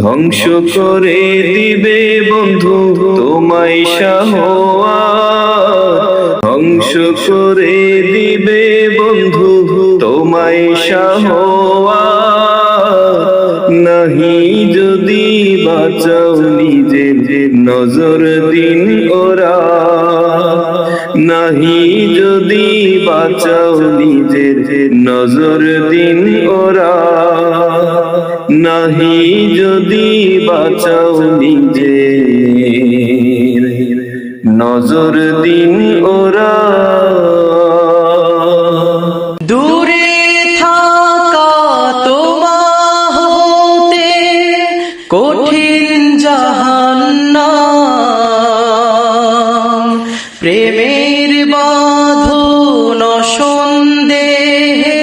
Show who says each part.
Speaker 1: ধ্বংস করে দিবে বন্ধু তোমায় শাহওয়া ধ্বংস করে দিবে বন্ধু তোমায় শাহওয়া নাহি যদি বাঁচাও নিজের নজর দিন ওরা। নাহি যদি বাঁচাও নিজের নজর দিন ওরা। নাহি যদি বাঁচাও নিজে নজর দিন ওরা।
Speaker 2: দূরে থাকা প্রেমের সন্দেহে